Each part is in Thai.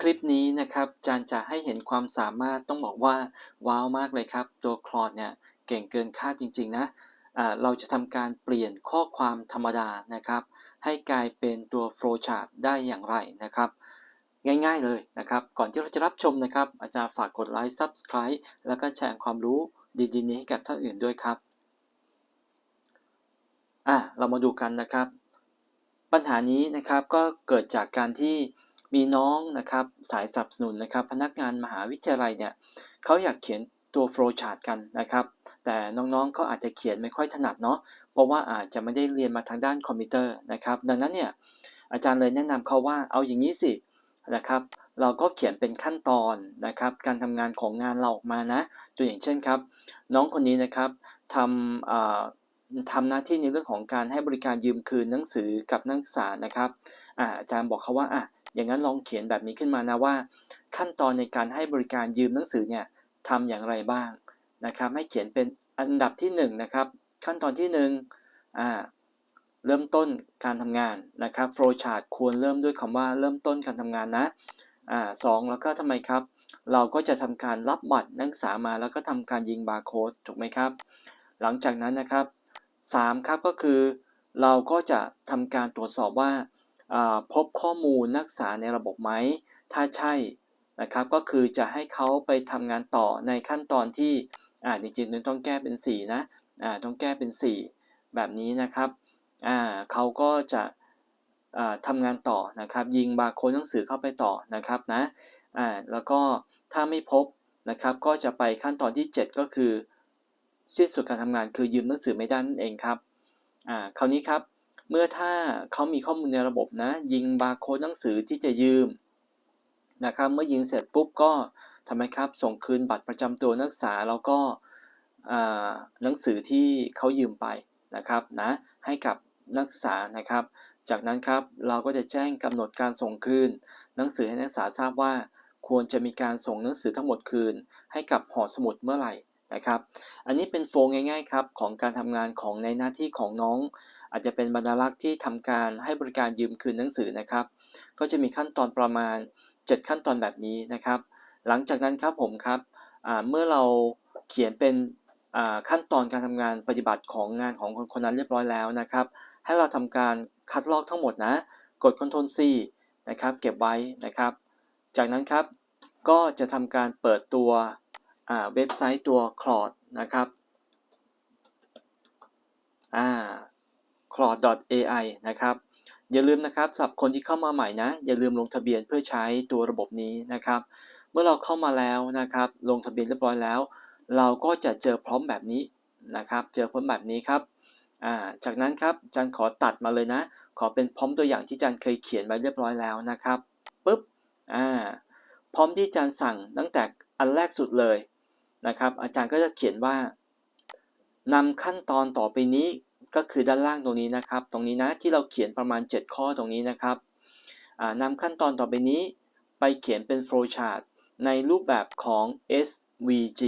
คลิปนี้นะครับจานจะให้เห็นความสามารถต้องบอกว่าว้าวมากเลยครับ ตัวคลอดเนี่ยเก่งเกินคาดจริง ๆ นะะเราจะทำการเปลี่ยนข้อความธรรมดานะครับ ให้กลายเป็นตัว flowchart ได้อย่างไรนะครับ ง่ายๆเลยนะครับ ก่อนที่เราจะรับชมนะครับ อาจารย์ฝากกดไลค์ subscribe แล้วก็แชร์ความรู้ดีๆ นี้ให้กับท่านอื่นด้วยครับอะเรามาดูกันนะครับ ปัญหานี้นะครับก็เกิดจากการที่ มีน้องนะครับสายสนับสนุนนะครับ พนักงานมหาวิทยาลัยเนี่ยเขาอยากเขียนตัว flow chart กันนะครับ แต่น้องๆเขาอาจจะเขียนไม่ค่อยถนัดเนาะเพราะว่าอาจจะไม่ได้เรียนมาทางด้านคอมพิวเตอร์นะครับ ดังนั้นเนี่ยอาจารย์เลยแนะนำเขาว่าเอาอย่างนี้สินะครับ เราก็เขียนเป็นขั้นตอนนะครับ การทำงานของงานเราออกมานะ ตัวอย่างเช่นครับ น้องคนนี้นะครับทำทำหน้าที่ในเรื่องของการให้บริการยืมคืนหนังสือกับนักศึกษานะครับอาจารย์บอกเขาว่าอะ อย่างนั้นลองเขียนแบบนี้ขึ้นมานะว่า ขั้นตอนในการให้บริการยืมหนังสือเนี่ยทำอย่างไรบ้างนะครับให้เขียนเป็นอันดับที่1นนะครับขั้นตอนที่1อ่าเริ่มต้นการทำงานนะครับ flow chart ควรเริ่มด้วยคำว่าเริ่มต้นการทำงานนะอ่าสแล้วก็ทำไมครับ เราก็จะทำการรับบัตรนักศึกษามาแล้วก็ทำการยิงบาร์โค้ดถูกไหมครับ หลังจากนั้นนะครับ3ครับก็คือเราก็จะทำการตรวจสอบว่า พบข้อมูลนักศึกษาในระบบไหม ถ้าใช่นะครับก็คือจะให้เขาไปทำงานต่อในขั้นตอนที่อ่าจริงๆต้องแก้เป็น 4 นะอ่าต้องแก้เป็น 4 แบบนี้นะครับอ่าเขาก็จะอ่าทำงานต่อนะครับ ยิงบาร์โค้ดหนังสือเข้าไปต่อนะครับนะอ่าแล้วก็ถ้าไม่พบนะครับ ก็จะไปขั้นตอนที่ 7 ก็คือสิ้นสุดการทำงานคือยืมหนังสือไม่ได้นั่นเองครับอ่าคราวนี้ครับ เมื่อถ้าเขามีข้อมูลในระบบนะ ยิงบาร์โค้ดหนังสือที่จะยืมนะครับเมื่อยิงเสร็จปุ๊บก็ทำไมครับ ส่งคืนบัตรประจำตัวนักศึกษาแล้วก็หนังสือที่เขายืมไปนะครับนะให้กับนักศึกษานะครับ จากนั้นครับเราก็จะแจ้งกำหนดการส่งคืน หนังสือให้นักศึกษาทราบว่า ควรจะมีการส่งหนังสือทั้งหมดคืน ให้กับหอสมุดเมื่อไหร่ นะครับ อันนี้เป็นโฟล์ง่ายๆครับของการทำงานของในหน้าที่ของน้อง อาจจะเป็นบรรณารักษ์ที่ทำการให้บริการยืมคืนหนังสือนะครับ ก็จะมีขั้นตอนประมาณ 7 ขั้นตอนแบบนี้นะครับ หลังจากนั้นครับผมครับเมื่อเราเขียนเป็นขั้นตอนการทำงานปฏิบัติของงานของคนคนนั้นเรียบร้อยแล้วนะครับ ให้เราทำการคัดลอกทั้งหมดนะ กด Ctrl C นะครับ เก็บไว้นะครับ จากนั้นครับก็จะทำการเปิดตัว เว็บไซต์ตัว c l o u d นะครับ cloud.ai นะครับ อย่าลืมนะครับสำหรับคนที่เข้ามาใหม่นะ อย่าลืมลงทะเบียนเพื่อใช้ตัวระบบนี้นะครับ เมื่อเราเข้ามาแล้วนะครับ ลงทะเบียนเรียบร้อยแล้ว เราก็จะเจอพร้อมแบบนี้นะครับ เจอพร้อมแบบนี้ครับาจากนั้นครับจันขอตัดมาเลยนะ ขอเป็นพร้อมตัวอย่างที่จันเคยเขียนไว้เรียบร้อยแล้วนะครับปุ๊บอ่าพร้อมที่จันสั่งตั้งแต่อันแรกสุดเลย นะครับ อาจารย์ก็จะเขียนว่านำขั้นตอนต่อไปนี้ก็คือด้านล่างตรงนี้นะครับ ตรงนี้นะที่เราเขียนประมาณ 7 ข้อตรงนี้นะครับนำขั้นตอนต่อไปนี้ไปเขียนเป็น flowchart ในรูปแบบของ SVG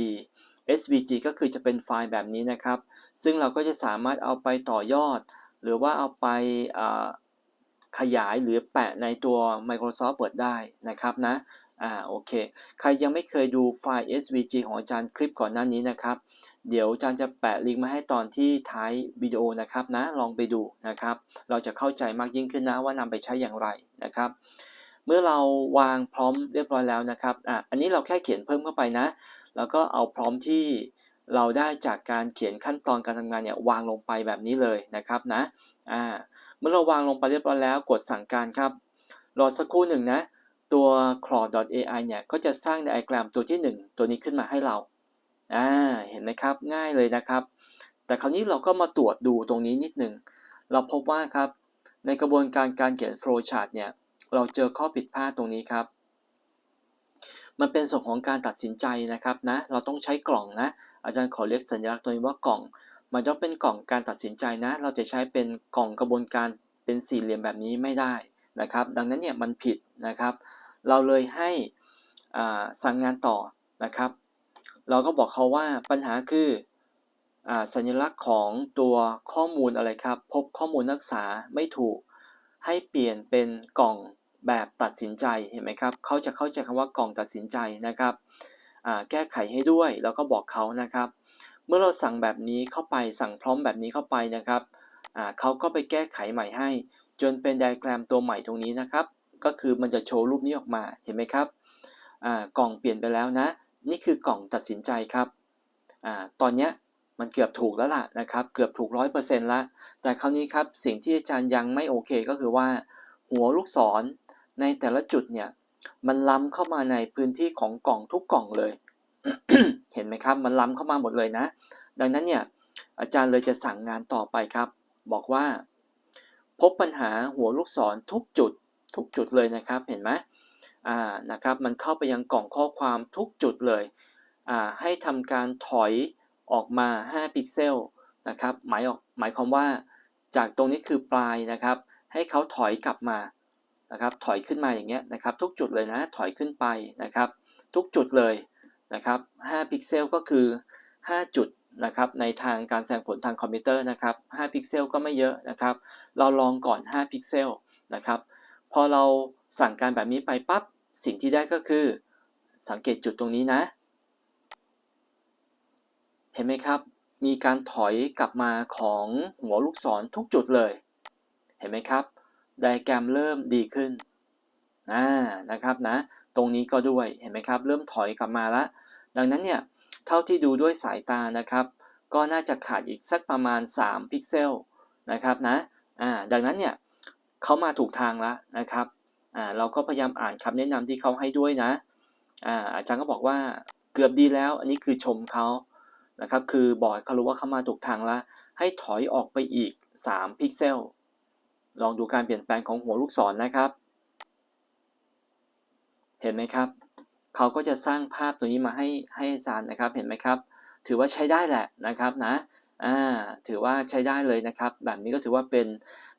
SVG ก็คือจะเป็นไฟล์แบบนี้นะครับ ซึ่งเราก็จะสามารถเอาไปต่อยอด หรือว่าเอาไปขยายหรือแปะในตัว Microsoft Word ได้นะครับนะ อ่าโอเค ใครยังไม่เคยดูไฟล์ SVG ของอาจารย์คลิปก่อนหน้านี้นะครับ เดี๋ยวอาจารย์จะแปะลิงก์มาให้ตอนที่ท้ายวิดีโอนะครับนะ ลองไปดูนะครับ เราจะเข้าใจมากยิ่งขึ้นนะว่านำไปใช้อย่างไรนะครับ เมื่อเราวางพร้อมเรียบร้อยแล้วนะครับ อะ อันนี้เราแค่เขียนเพิ่มเข้าไปนะ แล้วก็เอาพร้อมที่เราได้จากการเขียนขั้นตอนการทำงานเนี่ยวางลงไปแบบนี้เลยนะครับนะ อ่า เมื่อเราวางลงไปเรียบร้อยแล้วกดสั่งการครับ รอสักครู่หนึ่งนะ ตัว claude.ai เนี่ยก็จะสร้างไดอะแกรมตัวที่ 1 ตัวนี้ขึ้นมาให้เราอ่าเห็นไหมครับง่ายเลยนะครับ แต่คราวนี้เราก็มาตรวจดูตรงนี้นิดหนึ่งเราพบว่าครับในกระบวนการการเขียน flowchart เนี่ยเราเจอข้อผิดพลาดตรงนี้ครับ มันเป็นส่วนของการตัดสินใจนะครับนะ เราต้องใช้กล่องนะ อาจารย์ขอเรียกสัญลักษณ์ตัวนี้ว่ากล่อง มันต้องเป็นกล่องการตัดสินใจนะ เราจะใช้เป็นกล่องกระบวนการเป็นสี่เหลี่ยมแบบนี้ไม่ได้นะครับ ดังนั้นเนี่ยมันผิดนะครับ เราเลยให้สั่งงานต่อนะครับ เราก็บอกเขาว่าปัญหาคืออสัญลักษณ์ของตัวข้อมูลอะไรครับ พบข้อมูลนักศึกษาไม่ถูกให้เปลี่ยนเป็นกล่องแบบตัดสินใจเห็นไหมครับเขาจะเข้าใจคำว่ากล่องตัดสินใจนะครับแก้ไขให้ด้วยแล้วก็บอกเขานะครับ เมื่อเราสั่งแบบนี้เข้าไปสั่งพร้อมแบบนี้เข้าไปนะครับเขาก็ไปแก้ไขใหม่ให้ จนเป็นไดอะแกรมตัวใหม่ตรงนี้นะครับ ก็คือมันจะโชว์รูปนี้ออกมาเห็นไหมครับอ่ากล่องเปลี่ยนไปแล้วนะ นี่คือกล่องตัดสินใจครับอ่าตอนเนี้ยมันเกือบถูกแล้วล่ะนะครับ เกือบถูกร้อยเปอร์เซ็นต์ละแต่คราวนี้ครับสิ่งที่อาจารย์ยังไม่โอเคก็คือว่า หัวลูกศรในแต่ละจุดเนี่ยมันล้ำเข้ามาในพื้นที่ของกล่องทุกกล่องเลย เห็นไหมครับ มันล้ำเข้ามาหมดเลยนะ ดังนั้นเนี่ยอาจารย์เลยจะสั่งงานต่อไปครับ บอกว่า พบปัญหาหัวลูกศรทุกจุด ทุกจุดเลยนะครับเห็นไหมอ่านะครับมันเข้าไปยังกล่องข้อความทุกจุดเลยอ่าให้ทำการถอยออกมา 5 พิกเซลนะครับหมายออกหมายความว่าจากตรงนี้คือปลายนะครับ ให้เขาถอยกลับมานะครับถอยขึ้นมาอย่างเงี้ยนะครับ ทุกจุดเลยนะถอยขึ้นไปนะครับ ทุกจุดเลยนะครับ5พิกเซลก็คือ 5 จุดนะครับในทางการแสดงผลทางคอมพิวเตอร์นะครับ5พิกเซลก็ไม่เยอะนะครับ เราลองก่อน 5 พิกเซลนะครับ พอเราสั่งการแบบนี้ไปปั๊บสิ่งที่ได้ก็คือ สังเกตจุดตรงนี้นะ เห็นไหมครับ มีการถอยกลับมาของหัวลูกศรทุกจุดเลย เห็นไหมครับไดอะแกรมเริ่มดีขึ้นอ่านะครับนะ ตรงนี้ก็ด้วยเห็นไหมครับ เริ่มถอยกลับมาล้วดังนั้นเนี่ยเท่าที่ดูด้วยสายตานะครับ ก็น่าจะขาดอีกสักประมาณ 3 พิกเซลนะครับนะอ่าดังนั้นเนี่ย เขามาถูกทางแล้วนะครับอ่าเราก็พยายามอ่านคำแนะนำที่เขาให้ด้วยนะอ่าอาจารย์ก็บอกว่าเกือบดีแล้ว อันนี้คือชมเขานะครับคือบอกเขารู้ว่าเขามาถูกทางแล้วให้ถอยออกไปอีก 3 พิกเซล ลองดูการเปลี่ยนแปลงของหัวลูกศรนนะครับ เห็นไหมครับ เขาก็จะสร้างภาพตัวนี้มาให้ให้อาจารย์นะครับ เห็นไหมครับ ถือว่าใช้ได้แหละนะครับนะ อ่า ถือว่าใช้ได้เลยนะครับ แบบนี้ก็ถือว่าเป็น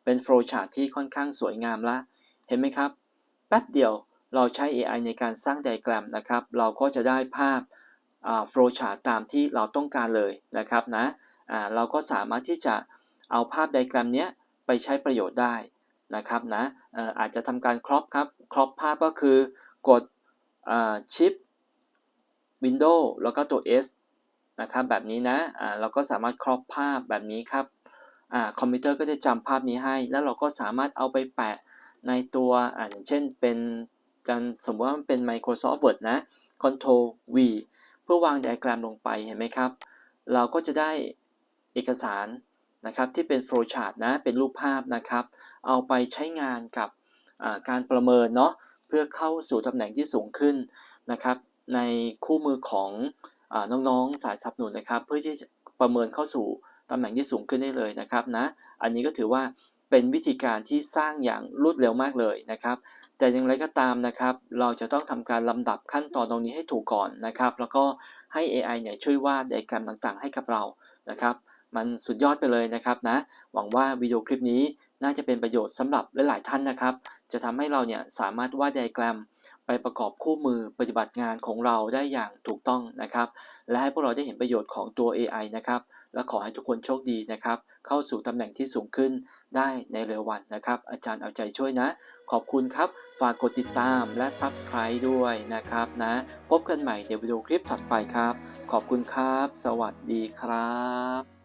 เป็นโฟล์ชาร์ตที่ค่อนข้างสวยงามละ เห็นไหมครับ แป๊บเดียวเราใช้ AI ในการสร้างไดอะแกรมนะครับ เราก็จะได้ภาพโฟล์ชาร์ตตามที่เราต้องการเลยนะครับนะเราก็สามารถที่จะเอาภาพไดอะแกรมเนี้ยไปใช้ประโยชน์ได้นะครับนะเอ่อาจจะทำการครอปครับ ครอปภาพก็คือกดชิป Windows แล้วก็ตัว S นะครับแบบนี้นะเราก็สามารถครอปภาพแบบนี้ครับ คอมพิวเตอร์ก็จะจำภาพนี้ให้ แล้วเราก็สามารถเอาไปแปะในตัวอ่าอย่างเช่นเป็นจันสมมติว่ามันเป็น Microsoft Word นะ Ctrl V เพื่อวางไดอะแกรมลงไปเห็นไหมครับ เราก็จะได้เอกสารนะครับที่เป็น flow chart นะ เป็นรูปภาพนะครับ เอาไปใช้งานกับการประเมินเนาะเพื่อเข้าสู่ตำแหน่งที่สูงขึ้นนะครับ ในคู่มือของอน้องๆสายสนับสนุนนะครับ เพื่อที่ประเมินเข้าสู่ ตำแหน่งที่สูงขึ้นได้เลยนะครับนะ อันนี้ก็ถือว่าเป็นวิธีการที่สร้างอย่างรวดเร็วมากเลยนะครับ แต่อย่างไรก็ตามนะครับ เราจะต้องทำการลำดับขั้นตอนตรงนี้ให้ถูกก่อนนะครับ แล้วก็ให้ AI เนี่ยช่วยวาดไดอะแกรมต่างๆ ให้กับเรานะครับ มันสุดยอดไปเลยนะครับนะ หวังว่าวิดีโอคลิปนี้น่าจะเป็นประโยชน์สำหรับหลายๆท่านนะครับ จะทำให้เราเนี่ยสามารถวาดไดอะแกรม ประกอบคู่มือปฏิบัติงานของเราได้อย่างถูกต้องนะครับ และให้พวกเราได้เห็นประโยชน์ของตัว AI นะครับ และขอให้ทุกคนโชคดีนะครับ เข้าสู่ตำแหน่งที่สูงขึ้นได้ในเร็ววันนะครับ อาจารย์เอาใจช่วยนะ ขอบคุณครับ ฝากกดติดตามและ Subscribe ด้วยนะครับนะ พบกันใหม่ในวิดีโอคลิปถัดไปครับ ขอบคุณครับ สวัสดีครับ